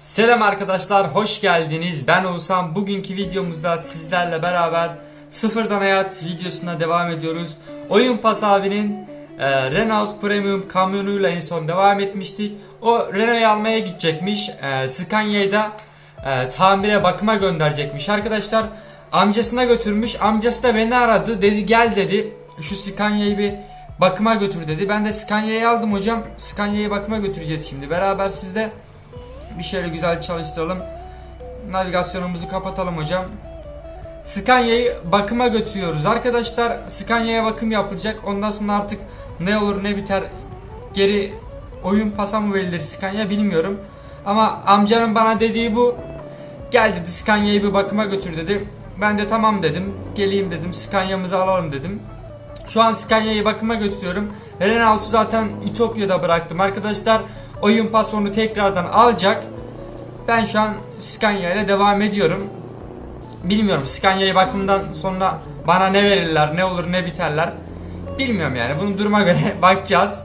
Selam arkadaşlar, hoş geldiniz. Ben Oğuzhan. Bugünkü videomuzda sizlerle beraber sıfırdan hayat videosuna devam ediyoruz. Oyun Pas abinin e, Renault Premium kamyonuyla en son devam etmiştik. O Renault'u almaya gidecekmiş. E, Scania'yı da e, tamire bakıma gönderecekmiş arkadaşlar. Amcasına götürmüş. Amcası da beni aradı. Dedi gel dedi. Şu Scania'yı bir bakıma götür dedi. Ben de Scania'yı aldım hocam. Scania'yı bakıma götüreceğiz şimdi. Beraber sizde bir şöyle güzel çalıştıralım. Navigasyonumuzu kapatalım hocam. Scania'yı bakıma götürüyoruz arkadaşlar. Scania'ya bakım yapılacak. Ondan sonra artık ne olur ne biter geri oyun pasa mı verilir Scania bilmiyorum. Ama amcanın bana dediği bu. Gel dedi Scania'yı bir bakıma götür dedi. Ben de tamam dedim. Geleyim dedim. Scania'mızı alalım dedim. Şu an Scania'yı bakıma götürüyorum. Renault'u zaten Ütopya'da bıraktım arkadaşlar. Oyun pas onu tekrardan alacak. Ben şu an Scania ile devam ediyorum. Bilmiyorum Scania'yı bakımdan sonra bana ne verirler, ne olur ne biterler. Bilmiyorum yani. Bunu duruma göre bakacağız.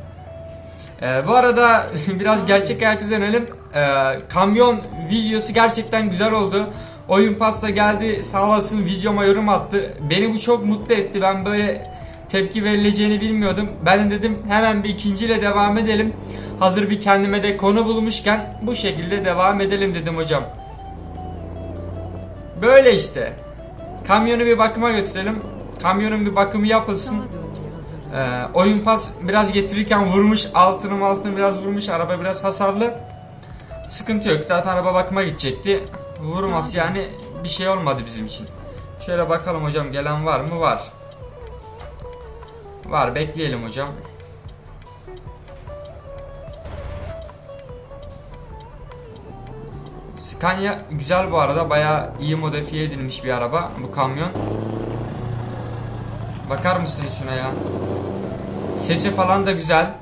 Ee, bu arada biraz gerçek hayata dönelim. Ee, kamyon videosu gerçekten güzel oldu. Oyun pasta geldi sağ olasın videoma yorum attı. Beni bu çok mutlu etti. Ben böyle tepki verileceğini bilmiyordum. Ben de dedim hemen bir ikinciyle devam edelim. Hazır bir kendime de konu bulmuşken bu şekilde devam edelim dedim hocam. Böyle işte. Kamyonu bir bakıma götürelim. Kamyonun bir bakımı yapılsın. Ee, oyun pas biraz getirirken vurmuş altını altını biraz vurmuş araba biraz hasarlı. Sıkıntı yok. Zaten araba bakıma gidecekti. Vurması yani bir şey olmadı bizim için. Şöyle bakalım hocam gelen var mı? Var. Var bekleyelim hocam Scania güzel bu arada bayağı iyi modifiye edilmiş bir araba bu kamyon Bakar mısınız şuna ya Sesi falan da güzel.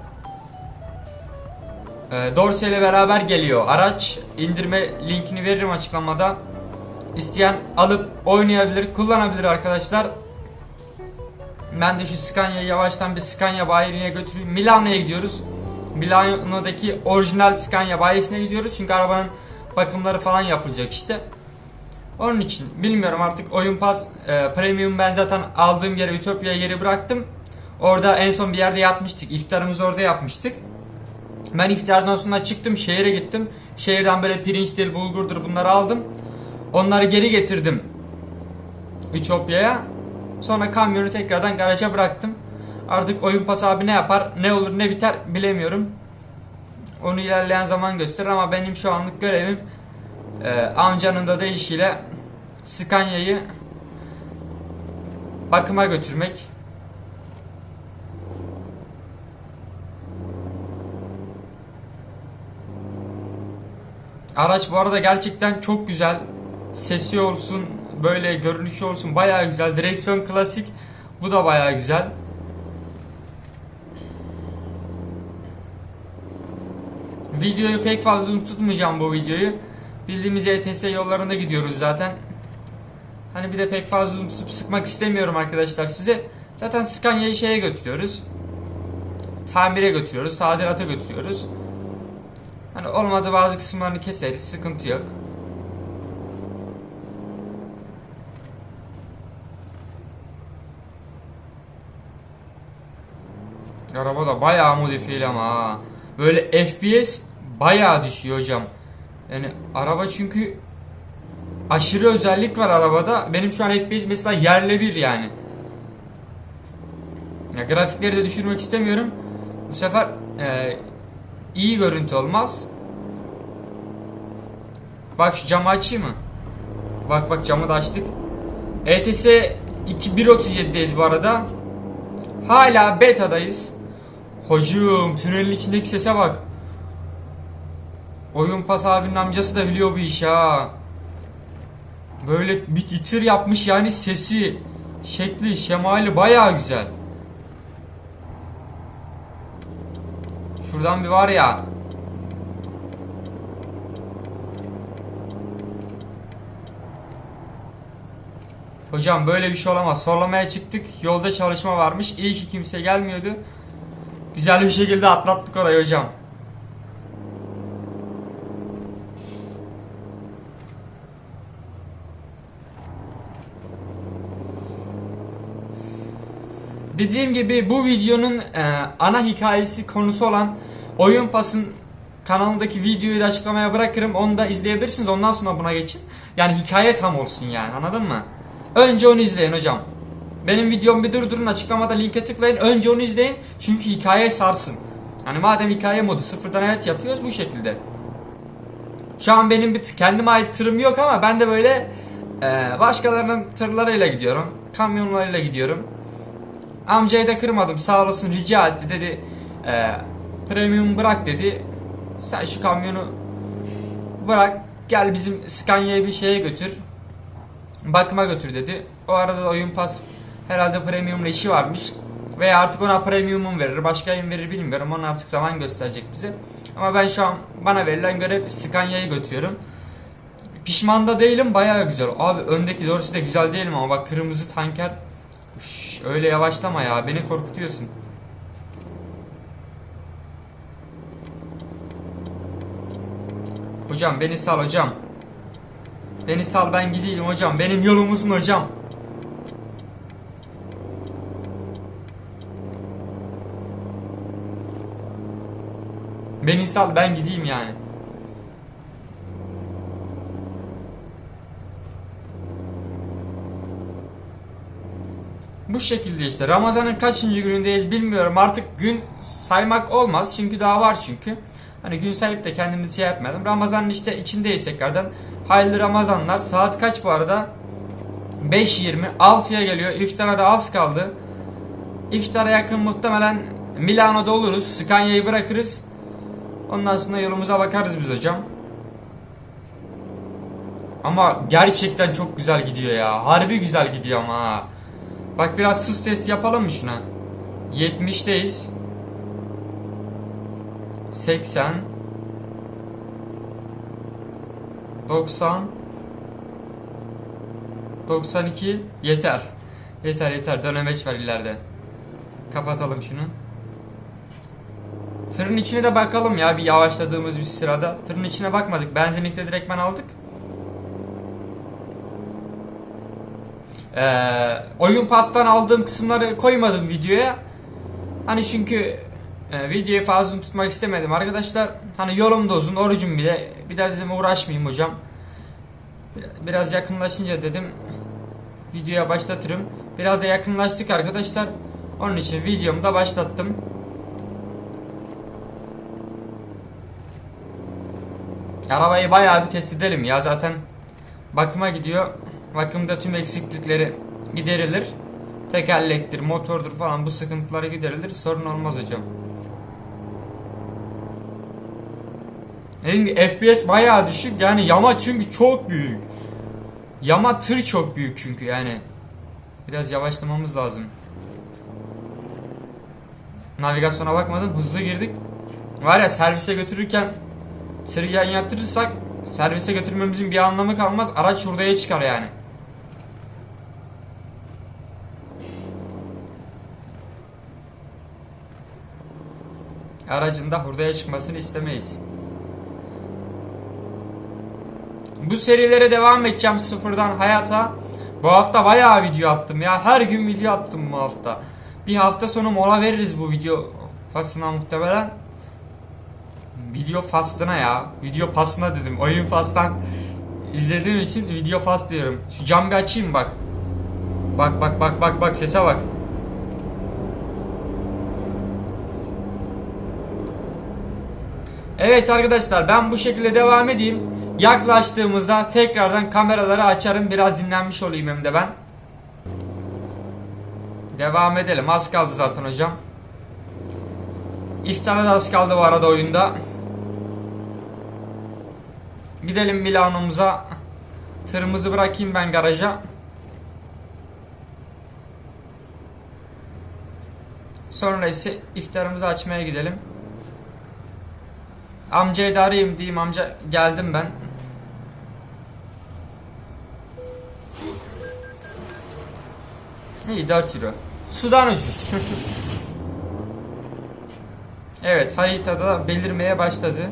Ee, Dorsey ile beraber geliyor. Araç indirme linkini veririm açıklamada. İsteyen alıp oynayabilir, kullanabilir arkadaşlar. Ben de şu Scania'yı yavaştan bir Scania bayiliğine götüreyim. Milano'ya gidiyoruz. Milano'daki orijinal Scania bayisine gidiyoruz. Çünkü arabanın bakımları falan yapılacak işte. Onun için bilmiyorum artık oyun pas e, premium ben zaten aldığım yere Ütopya'ya geri bıraktım. Orada en son bir yerde yatmıştık. İftarımızı orada yapmıştık. Ben iftardan sonra çıktım şehire gittim. Şehirden böyle pirinçtir, bulgurdur bunları aldım. Onları geri getirdim. Ütopya'ya. Sonra kamyonu tekrardan garaja bıraktım. Artık oyun pas abi ne yapar, ne olur ne biter bilemiyorum. Onu ilerleyen zaman gösterir ama benim şu anlık görevim e, amcanın da deyişiyle Scania'yı bakıma götürmek. Araç bu arada gerçekten çok güzel. Sesi olsun, böyle görünüşü olsun bayağı güzel. Direksiyon klasik. Bu da bayağı güzel. Videoyu pek fazla uzun tutmayacağım bu videoyu. Bildiğimiz ETS yollarında gidiyoruz zaten. Hani bir de pek fazla uzun tutup sıkmak istemiyorum arkadaşlar size. Zaten Scania'yı şeye götürüyoruz. Tamire götürüyoruz, tadilata götürüyoruz. Hani olmadı bazı kısımlarını keseriz, sıkıntı yok. Araba da bayağı modifiyeli ama ha. Böyle FPS bayağı düşüyor hocam. Yani araba çünkü aşırı özellik var arabada. Benim şu an FPS mesela yerle bir yani. Ya grafikleri de düşürmek istemiyorum. Bu sefer e, iyi görüntü olmaz. Bak şu camı açayım mı? Bak bak camı da açtık. ETS 2.1.37'deyiz bu arada. Hala beta'dayız. Hocam tünelin içindeki sese bak. Oyun pas abinin amcası da biliyor bu işi ha. Böyle bir titir yapmış yani sesi, şekli, şemali baya güzel. Şuradan bir var ya. Hocam böyle bir şey olamaz. Sorlamaya çıktık. Yolda çalışma varmış. İyi ki kimse gelmiyordu. Güzel bir şekilde atlattık orayı hocam. Dediğim gibi bu videonun e, ana hikayesi konusu olan Oyun Pas'ın kanalındaki videoyu da açıklamaya bırakırım. Onu da izleyebilirsiniz. Ondan sonra buna geçin. Yani hikaye tam olsun yani. Anladın mı? Önce onu izleyin hocam. Benim videomu bir durdurun açıklamada linke tıklayın. Önce onu izleyin. Çünkü hikaye sarsın. Hani madem hikaye modu sıfırdan hayat yapıyoruz bu şekilde. Şu an benim bir kendime ait tırım yok ama ben de böyle e, başkalarının tırlarıyla gidiyorum. Kamyonlarıyla gidiyorum. Amcayı da kırmadım sağ olasın rica etti dedi. E, premium bırak dedi. Sen şu kamyonu bırak gel bizim Scania'yı bir şeye götür. Bakıma götür dedi. O arada da oyun pas herhalde premiumla işi varmış. Veya artık ona premium'un verir. Başka yayın verir bilmiyorum. Onu artık zaman gösterecek bize. Ama ben şu an bana verilen görev Scania'yı götürüyorum. Pişman da değilim bayağı güzel. Abi öndeki doğrusu da güzel değil mi ama bak kırmızı tanker. Üş, öyle yavaşlama ya beni korkutuyorsun. Hocam beni sal hocam. Beni sal ben gideyim hocam. Benim yolumuzun hocam. Beni sal ben gideyim yani. Bu şekilde işte. Ramazan'ın kaçıncı günündeyiz bilmiyorum. Artık gün saymak olmaz. Çünkü daha var çünkü. Hani gün sayıp da kendimizi şey yapmayalım. Ramazan'ın işte içindeyiz tekrardan. Hayırlı Ramazanlar. Saat kaç bu arada? 5.20. 6'ya geliyor. İftara da az kaldı. İftara yakın muhtemelen Milano'da oluruz. Scania'yı bırakırız. Ondan sonra yolumuza bakarız biz hocam. Ama gerçekten çok güzel gidiyor ya. Harbi güzel gidiyor ama. Bak biraz sız testi yapalım mı şuna? 70'teyiz. 80 90 92 yeter. Yeter yeter dönemeç var ileride. Kapatalım şunu. Tırın içine de bakalım ya bir yavaşladığımız bir sırada. Tırın içine bakmadık. Benzinlikte direktmen aldık. Ee, oyun pastan aldığım kısımları koymadım videoya. Hani çünkü e, videoyu fazla tutmak istemedim arkadaşlar. Hani yolum da uzun, orucum bile. Bir daha dedim uğraşmayayım hocam. Bir- Biraz yakınlaşınca dedim videoya başlatırım. Biraz da yakınlaştık arkadaşlar. Onun için videomu da başlattım. Arabayı bayağı bir test edelim ya zaten bakıma gidiyor. Bakımda tüm eksiklikleri giderilir. Tekerlektir, motordur falan bu sıkıntıları giderilir. Sorun olmaz hocam. Gibi FPS bayağı düşük. Yani yama çünkü çok büyük. Yama tır çok büyük çünkü yani. Biraz yavaşlamamız lazım. Navigasyona bakmadım. Hızlı girdik. Var ya servise götürürken tırı yan yatırırsak servise götürmemizin bir anlamı kalmaz. Araç hurdaya çıkar yani. Aracın da hurdaya çıkmasını istemeyiz. Bu serilere devam edeceğim sıfırdan hayata. Bu hafta bayağı video attım ya. Her gün video attım bu hafta. Bir hafta sonu mola veririz bu video pasına muhtemelen. Video fastına ya. Video pasına dedim. Oyun fastan izlediğim için video fast diyorum. Şu cam bir açayım bak. Bak bak bak bak bak sese bak. Evet arkadaşlar ben bu şekilde devam edeyim. Yaklaştığımızda tekrardan kameraları açarım. Biraz dinlenmiş olayım hem de ben. Devam edelim. Az kaldı zaten hocam. İftara da az kaldı bu arada oyunda. Gidelim Milano'muza. Tırımızı bırakayım ben garaja. Sonra ise iftarımızı açmaya gidelim. Amcayı da arayayım diyeyim amca geldim ben. İyi 4 euro. Sudan ucuz. evet haritada belirmeye başladı.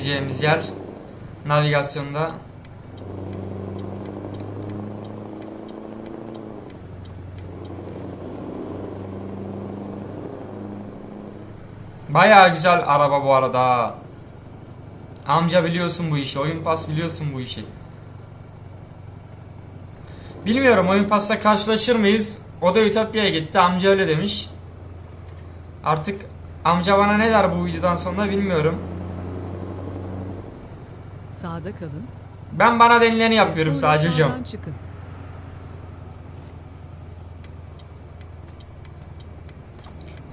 gireceğimiz yer navigasyonda Baya güzel araba bu arada. Amca biliyorsun bu işi. Oyun pas biliyorsun bu işi. Bilmiyorum oyun pasta karşılaşır mıyız? O da Ütopya'ya gitti. Amca öyle demiş. Artık amca bana ne der bu videodan sonra bilmiyorum. Sağda kalın. Ben bana denileni yapıyorum sonra sadece hocam. sağdan çıkın.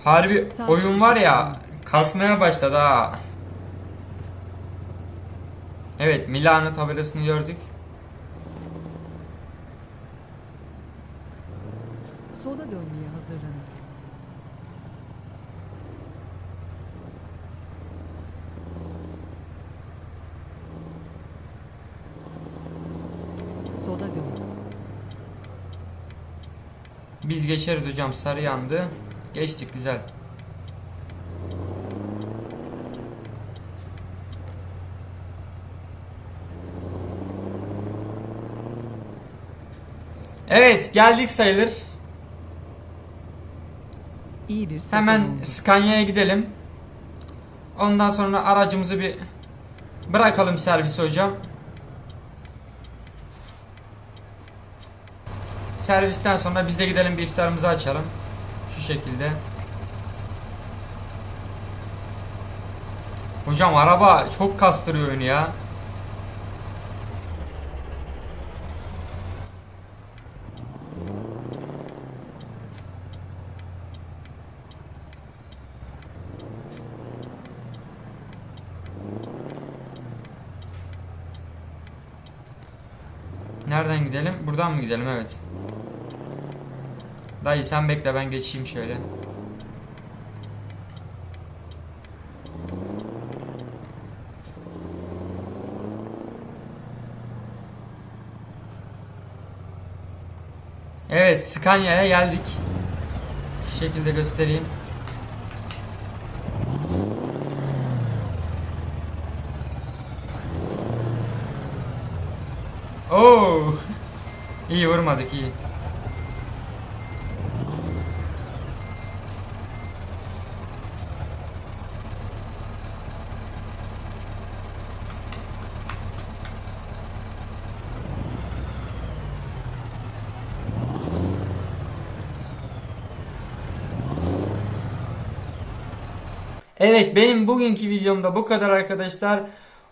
Harbi Sağ oyun var ya kasmaya başladı ha. Evet Milano tabelasını gördük. Sola dönmeye hazırlanın. Sola dön. Biz geçeriz hocam sarı yandı. Geçtik güzel. Evet geldik sayılır. İyi bir Hemen. Scania'ya gidelim. Ondan sonra aracımızı bir bırakalım servise hocam. Servisten sonra biz de gidelim bir iftarımızı açalım. Şu şekilde. Hocam araba çok kastırıyor oyunu ya. Nereden gidelim? Buradan mı gidelim? Evet. Dayı sen bekle ben geçeyim şöyle. Evet Scania'ya geldik. Şu şekilde göstereyim. Oo. İyi vurmadık iyi. Evet benim bugünkü videomda bu kadar arkadaşlar.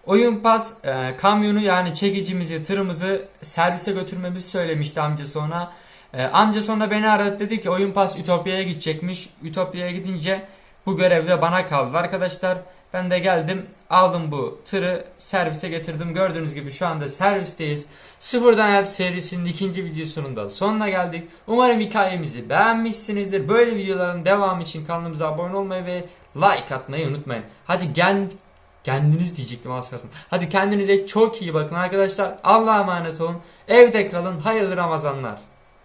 Oyun pas e, kamyonu yani çekicimizi tırımızı servise götürmemizi söylemişti amca sonra. E, amca sonra beni aradı dedi ki oyun pas Ütopya'ya gidecekmiş. Ütopya'ya gidince bu görevde bana kaldı arkadaşlar. Ben de geldim aldım bu tırı servise getirdim. Gördüğünüz gibi şu anda servisteyiz. Sıfırdan Hayat serisinin ikinci videosunun da sonuna geldik. Umarım hikayemizi beğenmişsinizdir. Böyle videoların devamı için kanalımıza abone olmayı ve like atmayı unutmayın. Hadi gel Kendiniz diyecektim az kalsın. Hadi kendinize çok iyi bakın arkadaşlar. Allah'a emanet olun. Evde kalın. Hayırlı Ramazanlar.